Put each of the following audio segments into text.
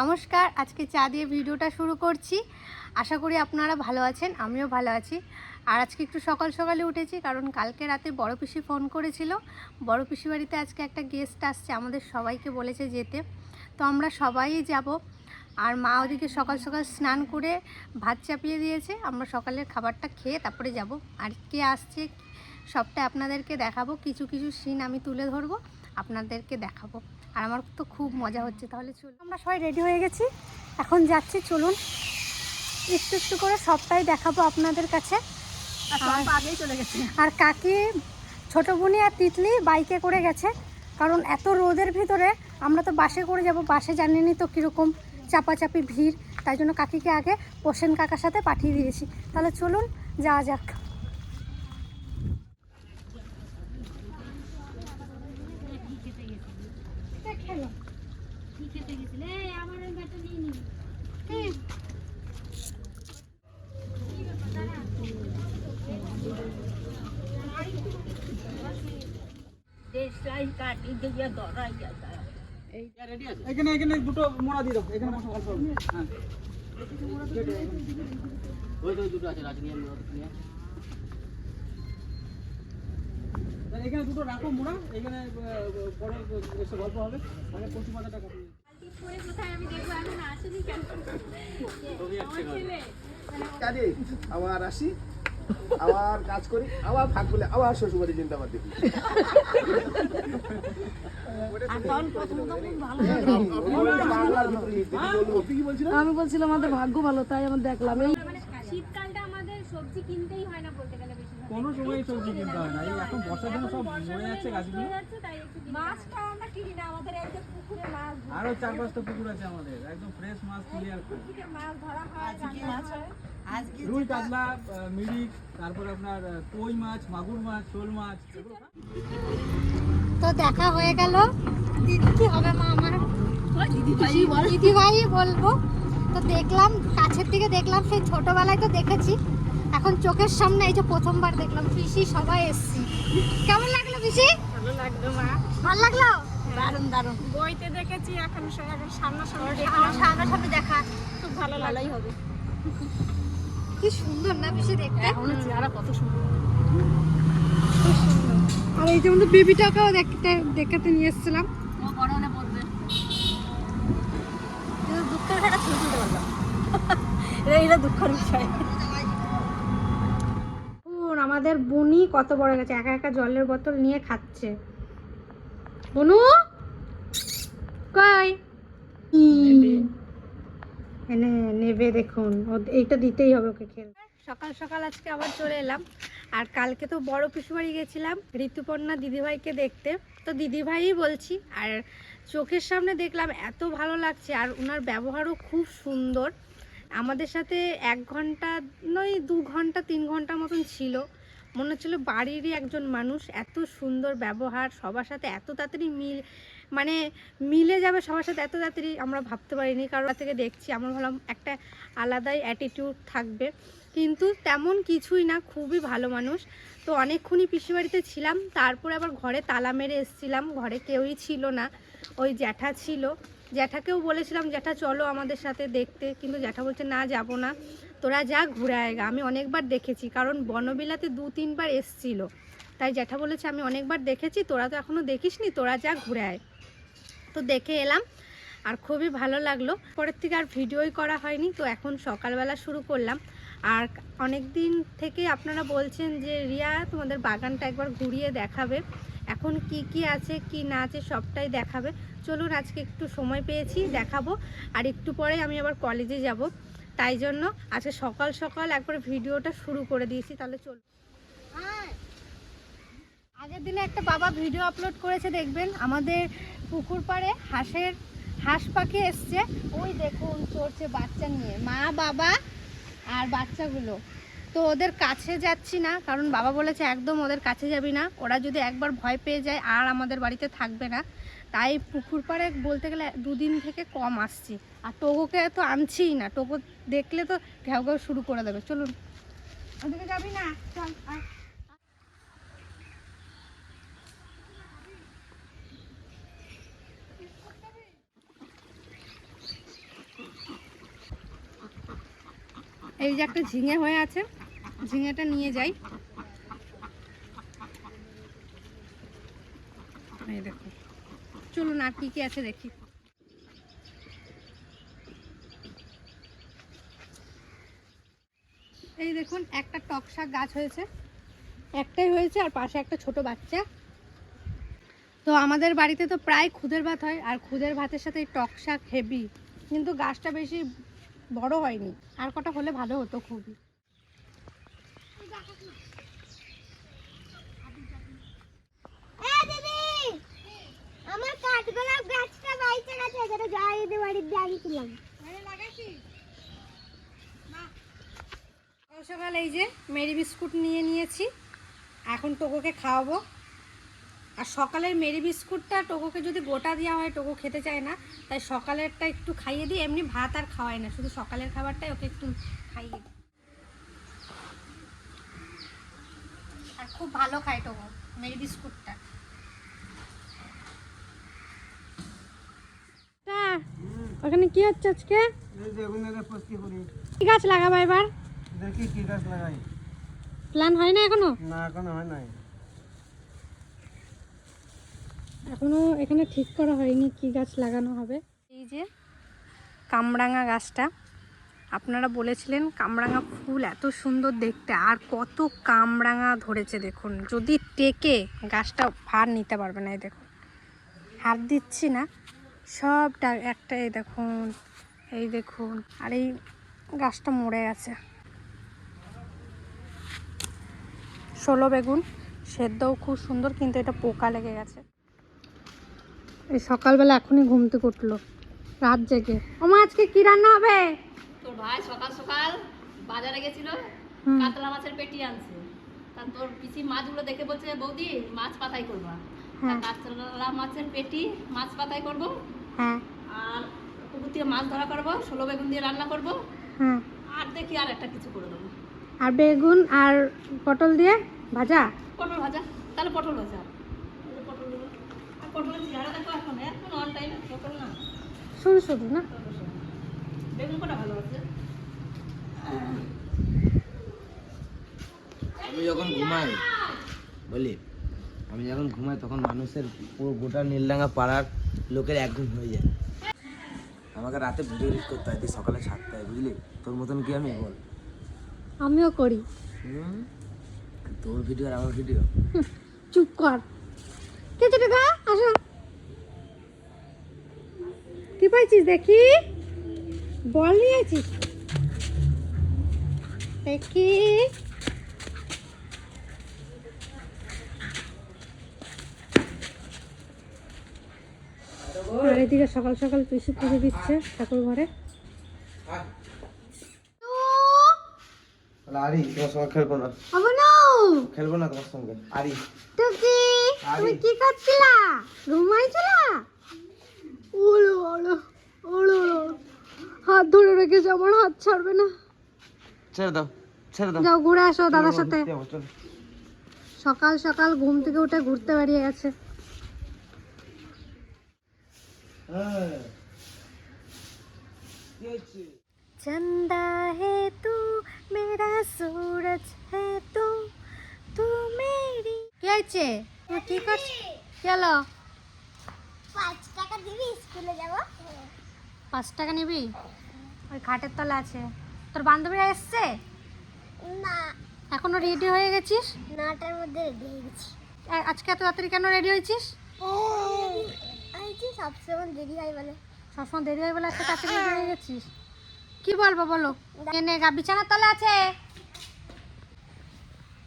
নমস্কার, আজকে চা দিয়ে ভিডিওটা শুরু করছি। আশা করি আপনারা ভালো আছেন, আমিও ভালো আছি। আর আজকে একটু সকাল সকালে উঠেছি কারণ কালকে রাতে বড় পিসি ফোন করেছিল। বড় পিসি বাড়িতে আজকে একটা গেস্ট আসছে, আমাদের সবাইকে বলেছে যেতে। তো আমরা সবাই যাব। আর মা ওদিকে সকাল সকাল স্নান করে ভাত চাপিয়ে দিয়েছে। আমরা সকালের খাবারটা খেয়ে তারপরে যাব। আর কে আসছে, সবটা আপনাদেরকে দেখাবো। কিছু কিছু সিন আমি তুলে ধরবো, আপনাদেরকে দেখাবো। আর আমার তো খুব মজা হচ্ছে তাহলে চলুন। আমরা সবাই রেডি হয়ে গেছি। এখন যাচ্ছি চলুন। একটু একটু করে সবটাই দেখাবো আপনাদের কাছে। আর- আগেই চলে গেছে। আর কাকি ছোট বোনি আর তিতলি বাইকে করে গেছে। কারণ এত রোদের ভিতরে আমরা তো বাসে করে যাব বাসে জানিনি তো কীরকম চাপাচাপি ভিড়। তাই জন্য কাকিকে আগে পোষেন কাকার সাথে পাঠিয়ে দিয়েছি। তাহলে চলুন যাওয়া যাক খেলো কি? এখানে এখানে দুটো মোড়া দিয়ে দাও এখানে বসো অল্প। হ্যাঁ। তাহলে এখানে দুটো রাখো মোড়া এখানে এসে গল্প হবে। মানে কাজে আবার আসি আবার কাজ করি আবার ভাগ বলে আবার শ্বশুরবাড়ি চিন্তা দেখি বাংলার ভিতরে হিন্দি বলব তুই কি বলছিস আমি বলছিলাম আমাদের ভাগ্য ভালো তাই আমরা দেখলাম। এই শীতকালটা আমাদের সবজি কিনতেই হয় না বলতে গেলে বেশি কোনো সময় সবজি কিনতে হয় না এই এখন বর্ষার জন্য সব মরে যাচ্ছে গাছগুলো। মাছটা আমরা কিনি না আমাদের একদম পুকুরে মাছ আরও চার পাঁচটা পুকুর আছে আমাদের একদম ফ্রেশ মাছ ক্লিয়ার মাছ ধরা হয় মাছ? হয়। রুই কাতলা মিরিক তারপর আপনার কই মাছ মাগুর মাছ শোল মাছ। তো দেখা হয়ে গেল। দিদি কি হবে মা আমার? দিদি ভাই বলব তো দেখলাম কাছের দিকে দেখলাম সেই ছোটবেলায় তো দেখেছি। এখন চোখের সামনে এই যে প্রথমবার দেখলাম পিসি সবাই এসছি। কেমন লাগল পিসি? ভালো লাগল মা। ভালো লাগল? দারুণ দারুণ। বইতে দেখেছি এখন এখন সামনাসামনি সামনাসামনি দেখা খুব ভালো ভালোই হবে। কি সুন্দর না পিসি দেখতে? চেহারা কত সুন্দর। আর এই যে আমাদের বেবিটাকেও দেখতে দেখাতে নিয়ে এসেছিলাম। ও বড় হলে পড়বে কিন্তু দুঃখের ঘাটা পারলাম। এটা দুঃখের বিষয়। আমাদের বুনি কত বড় গেছে একা একা জলের বোতল নিয়ে খাচ্ছে। বুনু? কই? এনে নেবে দেখুন। ও- এইটা দিতেই হবে ওকে খেল সকাল সকাল আজকে আবার চলে এলাম। আর কালকে তো বড় পিসু বাড়ি গেছিলাম, ঋতুপর্ণা দিদিভাইকে দেখতে। তো দিদিভাইই বলছি, আর চোখের সামনে দেখলাম এত ভালো লাগছে, আর ওনার ব্যবহারও খুব সুন্দর। আমাদের সাথে এক ঘণ্টা, নয় দু ঘণ্টা, তিন ঘণ্টা মতন ছিল। মনে হচ্ছিল বাড়িরই একজন মানুষ, এত সুন্দর ব্যবহার, সবার সাথে এত তাড়াতাড়ি মিল মানে মিলে যাবে সবার সাথে এত তাড়াতাড়ি আমরা ভাবতে পারিনি। কারণ থেকে দেখছি, আমরা ভাবলাম একটা আলাদাই অ্যাটিটিউড থাকবে। কিন্তু তেমন কিছুই না, খুবই ভালো মানুষ। তো অনেকক্ষণই পিসিবাড়িতে ছিলাম, তারপরে আবার ঘরে তালা মেরে এসেছিলাম। ঘরে কেউই ছিল না, ওই জ্যাঠা ছিল। জ্যাঠাকেও বলেছিলাম, জ্যাঠা, চলো আমাদের সাথে দেখতে। কিন্তু জ্যাঠা বলছে, না, যাব না। তোরা যা ঘুরে আয়গা আমি অনেকবার দেখেছি, কারণ বনবিলাতে দু, তিনবার এসছিল। তাই জ্যাঠা বলেছে, আমি অনেকবার দেখেছি, তোরা তো এখনও দেখিসনি, তোরা যা ঘুরে আয় তো দেখে এলাম, আর খুবই ভালো লাগল। পরের থেকে আর ভিডিওই করা হয়নি, তো এখন সকালবেলা শুরু করলাম। আর অনেক দিন থেকে আপনারা বলছেন যে, রিয়া, তোমাদের বাগানটা একবার ঘুরিয়ে দেখাবে। এখন কি কি আছে, কি না আছে সবটাই দেখাবে। চলুন আজকে একটু সময় পেয়েছি, দেখাবো। আর একটু পরে আমি আবার কলেজে যাব। তাই জন্য আজকে সকাল সকাল একবার ভিডিওটা শুরু করে দিয়েছি। তাহলে চলুন আগের দিনে একটা বাবা ভিডিও আপলোড করেছে, দেখবেন? আমাদের পুকুর পাড়ে হাঁসের, হাঁস পাখি এসছে। ওই দেখুন, চড়ছে বাচ্চা নিয়ে। মা, বাবা আর বাচ্চাগুলো। তো ওদের কাছে যাচ্ছি না, কারণ বাবা বলেছে একদম ওদের কাছে যাবি না। ওরা যদি একবার ভয় পেয়ে যায়, আর আমাদের বাড়িতে থাকবে না। তাই পুকুর পাড়ে বলতে গেলে দুদিন থেকে কম আসছি। আর টোকোকে তো আনছিই না, টোকো দেখলে তো ঘেউ ঘেউ শুরু করে দেবে। চলুন। ওদিকে যাবি না? চল এই যে একটা ঝিঙে হয়ে আছে। ঝিঙেটা নিয়ে যাই। এই দেখুন চলুন আর কি কি আছে দেখি। এই দেখুন, একটা টক শাক গাছ হয়েছে। একটাই হয়েছে আর পাশে একটা ছোট বাচ্চা। তো আমাদের বাড়িতে তো প্রায় খুদের ভাত হয়, আর খুদের ভাতের সাথে এই টক শাক হেভি। কিন্তু গাছটা বেশি বড় হয়নি। আর কটা হলে ভালো হতো খুবই আমার কাঠগোলাপ গাছটা বাইচে গেছে যেটা বাড়ির দিয়ে আনিয়েছিলাম সকাল এই যে মেরি বিস্কুট নিয়ে নিয়েছি, এখন টোকোকে খাওয়াবো। আর সকালের মেরি বিস্কুটটা টোকোকে যদি গোটা দেওয়া হয়, টোকো খেতে চায় না, তাই সকালেরটা একটু খাইয়ে দিই, এমনি ভাত আর খাওয়াই না, শুধু সকালের খাবারটাই ওকে একটু খাইয়ে দিই। আর খুব ভালো খায় টোকো, মেরি বিস্কুটটা তা, ওখানে কি হচ্ছে আজকে? কি গাছ লাগাবো এবার? দেখি কি গাছ লাগাই। প্ল্যান হয় না এখনও? না এখনও হয় নাই। এখনও এখানে ঠিক করা হয়নি কি গাছ লাগানো হবে। এই যে কামরাঙা গাছটা। আপনারা বলেছিলেন কামরাঙা ফুল এত সুন্দর দেখতে আর কত কামরাঙা ধরেছে দেখুন। যদি টেকে গাছটা ভার নিতে পারবে না এই দেখুন। হাত দিচ্ছি না। সবটা একটা এই দেখুন এই দেখুন আর এই গাছটা মরে গেছে ষোলো বেগুন সেদ্ধও খুব সুন্দর কিন্তু এটা পোকা লেগে গেছে। এই সকালবেলা এখনই ঘুমতে উঠল রাত জেগে। ওমা আজকে কি রান্না হবে? তোর ভাই সকাল সকাল বাজারে গেছিল কাতলা মাছের পেটি আনছে। তা তোর পিসি মাছগুলো দেখে বলছে বৌদি মাছ পাতাই করবা। কাতলা মাছের পেটি মাছ পাতাই করব। হ্যাঁ। আর পুকুর থেকে মাছ ধরা করব ষোলো বেগুন দিয়ে রান্না করব। হ্যাঁ। আর দেখি আর একটা কিছু করে দেবো। আর বেগুন আর পটল দিয়ে ভাজা? পটল ভাজা তাহলে পটল ভাজা। পটল দেবো। আর পটলের চেহারা দেখো এখন এখন অল টাইম পটল না। শুরু শুরু না? বেগুন কটা ভালো আছে? আমি যখন ঘুমাই বলি আমি যখন ঘুমাই তখন মানুষের পুরো গোটা নীলডাঙ্গা পাড়ার লোকের এক ঘুম হয়ে যায়। আমাকে রাতে ভিডিও এডিট করতে হয় সকালে ছাড়তে হয় বুঝলি? তোর মতন কি আমি? বল। আমিও করি। তোর ভিডিও আর আমার ভিডিও? চুপ কর। কে ছোট গা? আসো। কি পাইছিস দেখি? বল নিয়ে আছিস। দেখি। আর এদিকে সকাল সকাল পিসি পুজো দিচ্ছে ঠাকুর ঘরে। আরি তোমার সঙ্গে খেলব না। অবনু! খেলব না তোমার সঙ্গে আরি। টুকি তুমি কি করছিলা? ঘুমাইছিলা? ওলো ওলো ওলো ওলো। হাত ধরে রেখেছে আমার হাত ছাড়বে না। ছেড়ে দাও ছেড়ে দাও। যাও ঘুরে আসো দাদার সাথে। সকাল সকাল ঘুম থেকে উঠে ঘুরতে বেরিয়ে গেছে হ্যাঁ। কি হচ্ছে? चंदा है तू मेरा सूरज है तू तू मेरी কি হয়েছে তুমি কি করছো চলো পাঁচ টাকা দিবি স্কুলে যাব পাঁচ টাকা নিবি ওই খাটের তলা আছে তোর বান্ধবীরা এসছে না এখনো রেডি হয়ে গেছিস নটার মধ্যে রেডি হয়ে গেছি আ- আজকে এত তাড়াতাড়ি কেন রেডি হয়েছিস আমি যে সবসময় দেরি হয় বলে। সবসময় দেরি হয় বলে আজকে তাড়াতাড়ি রেডি গেছিস? কি বলব বলো? এনে গা, বিছানার তলা আছে।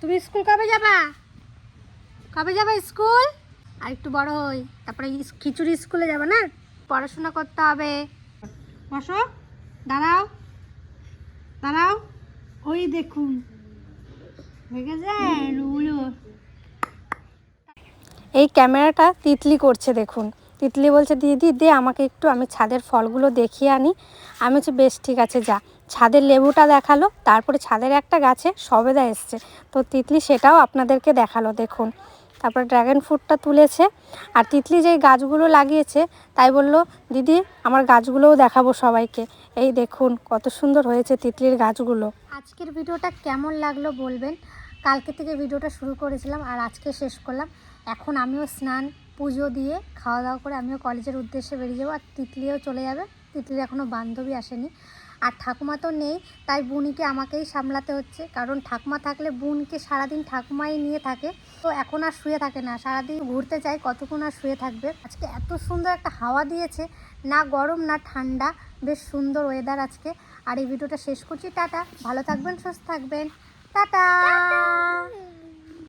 তুমি স্কুল কবে যাবা? কবে যাবে স্কুল? আর একটু বড় হই, তারপরে খিচুড়ি স্কুলে যাবে না? পড়াশোনা করতে হবে। বসো, দাঁড়াও। দাঁড়াও। ওই দেখুন। এই ক্যামেরাটা তিতলি করছে, দেখুন। তিতলি বলছে, দিদি, দে আমাকে একটু, আমি ছাদের ফলগুলো দেখিয়ে আনি। আমি বলছি, বেশ, ঠিক আছে, যা। ছাদের লেবুটা দেখাল, তারপরে ছাদের একটা গাছে সবেদা এসছে। তো তিতলি সেটাও আপনাদেরকে দেখাল, দেখুন। তারপর ড্রাগন ফ্রুটটা তুলেছে, আর তিতলি যেই গাছগুলো লাগিয়েছে, তাই বলল, দিদি, আমার গাছগুলোও দেখাবো সবাইকে। এই দেখুন, কত সুন্দর হয়েছে তিতলির গাছগুলো। আজকের ভিডিওটা কেমন লাগল বলবেন? কালকে থেকে ভিডিওটা শুরু করেছিলাম, আর আজকে শেষ করলাম। এখন আমিও স্নান পুজো দিয়ে খাওয়া দাওয়া করে আমিও কলেজের উদ্দেশ্যে বেরিয়ে যাব। আর তিতলিও চলে যাবে। তিতলির এখনও বান্ধবী আসেনি। আর ঠাকুমা তো নেই, তাই বুনিকে আমাকেই সামলাতে হচ্ছে। কারণ ঠাকুমা থাকলে বোনকে সারাদিন ঠাকুমাই নিয়ে থাকে। তো এখন আর শুয়ে থাকে না। সারাদিন ঘুরতে চাই কতক্ষণ আর শুয়ে থাকবে? আজকে এত সুন্দর একটা হাওয়া দিয়েছে। না গরম, না ঠান্ডা। বেশ সুন্দর ওয়েদার আজকে। আর এই ভিডিওটা শেষ করছি। টাটা। ভালো থাকবেন, সুস্থ থাকবেন। টাটা।